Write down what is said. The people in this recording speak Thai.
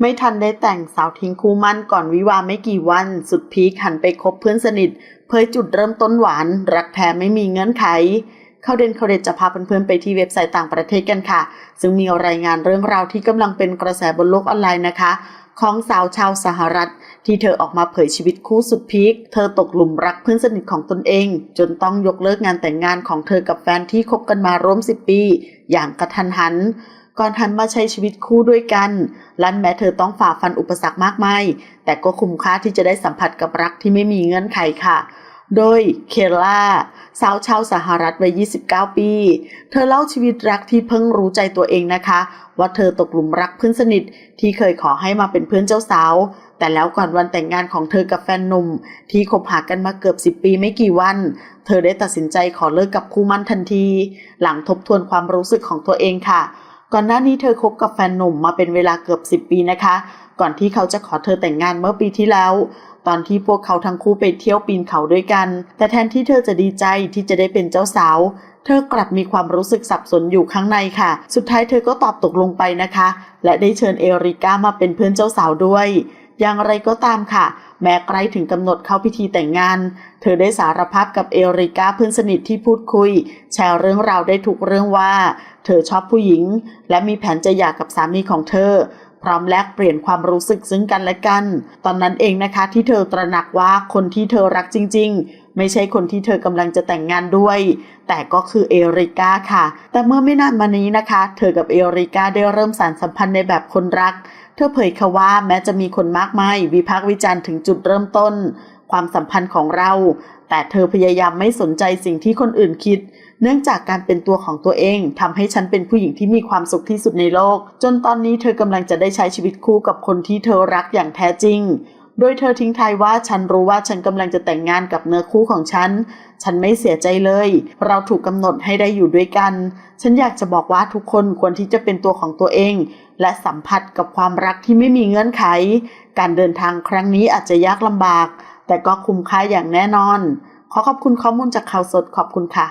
ไม่ทันได้แต่งสาวทิ้งคู่มั่นก่อนวิวาไม่กี่วัน สุดพีคหันไปคบเพื่อนสนิท เผยจุดเริ่มต้นหวาน รักแท้ไม่มีเงื่อนไข เข้าเด่นเข้าเด่นจะพาเพื่อนๆไปที่เว็บไซต์ต่างประเทศกันค่ะ ซึ่งมีรายงานเรื่องราวที่กำลังเป็นกระแสบนโลกออนไลน์นะคะ ของสาวชาวสหรัฐ ที่เธอออกมาเผยชีวิตคู่สุดพีคเธอตกหลุมรักเพื่อนสนิทของตนเอง จนต้องยกเลิกงานแต่งงานของเธอกับแฟนที่คบกันมาร่วม10ปี อย่างกระทันหัน ก่อนหันมาใช้ชีวิตคู่ด้วยกัน ลันแม้เธอต้องฝ่าฟันอุปสรรคมากมายแต่ก็คุ้มค่าที่จะได้สัมผัสกับรักที่ไม่มีเงื่อนไขค่ะ โดยเคล่าสาวชาวสหรัฐวัย 29 ปี เธอเล่าชีวิตรักที่เพิ่งรู้ใจตัวเองนะคะ ว่าเธอตกหลุมรักเพื่อนสนิทที่เคยขอให้มาเป็นเพื่อนเจ้าสาว แต่แล้วก่อนวันแต่งงานของเธอกับแฟนหนุ่ม ที่คบหากันมาเกือบ 10 ปีไม่กี่วัน เธอได้ตัดสินใจขอเลิกกับคู่มั่นทันที หลังทบทวนความรู้สึกของตัวเองค่ะ ก่อนหน้านี้เธอคบกับแฟนหนุ่มมาเป็นเวลาเกือบ 10 ปีนะคะ ก่อนที่เขาจะขอเธอแต่งงานเมื่อปีที่แล้ว ตอนที่พวกเขาทั้งคู่ไปเที่ยวปีนเขาด้วยกัน แต่แทนที่เธอจะดีใจที่จะได้เป็นเจ้าสาว เธอกลับมีความรู้สึกสับสนอยู่ข้างในค่ะ สุดท้ายเธอก็ตอบตกลงไปนะคะ และได้เชิญเอริก้ามาเป็นเพื่อนเจ้าสาวด้วย อย่างไรก็ตามค่ะ แม้ใกล้ถึงกำหนดเข้าพิธีแต่งงาน เธอได้สารภาพกับเอริก้าเพื่อนสนิทที่พูดคุย แชร์เรื่องราวได้ทุกเรื่องว่า เธอชอบผู้หญิง และมีแผนจะหย่ากับสามีของเธอ พร้อมแลกเปลี่ยนความรู้สึกซึ่งกันและกัน ตอนนั้นเองนะคะที่เธอตระหนักว่าคนที่เธอรักจริง ๆ ไม่ใช่คนที่เธอกำลังจะแต่งงานด้วย แต่ก็คือเอริก้าค่ะ แต่เมื่อไม่นานมานี้นะคะ เธอกับเอริก้าได้เริ่มสานสัมพันธ์ในแบบคนรัก เธอเผยค่ะว่าแม้จะมีคนมากมายวิพากษ์วิจารณ์ถึงจุดเริ่มต้น ความสัมพันธ์ของเรา แต่เธอพยายามไม่สนใจสิ่งที่คนอื่นคิดเนื่องจากการเป็นตัวของตัวเองทำให้ฉันเป็นผู้หญิงที่มีความสุขที่สุดในโลก จนตอนนี้เธอกำลังจะได้ใช้ชีวิตคู่กับคนที่เธอรักอย่างแท้จริง โดยเธอทิ้งท้ายว่าฉันรู้ว่าฉันกำลังจะแต่งงานกับเนื้อคู่ของฉัน ฉันไม่เสียใจเลย เราถูกกำหนดให้ได้อยู่ด้วยกัน ฉันอยากจะบอกว่าทุกคนควรที่จะเป็นตัวของตัวเอง และสัมผัสกับความรักที่ไม่มีเงื่อนไข การเดินทางครั้งนี้อาจจะยากลำบาก แต่ก็คุ้มค่าอย่างแน่นอน ขอขอบคุณข้อมูลจากข่าวสดขอบคุณค่ะ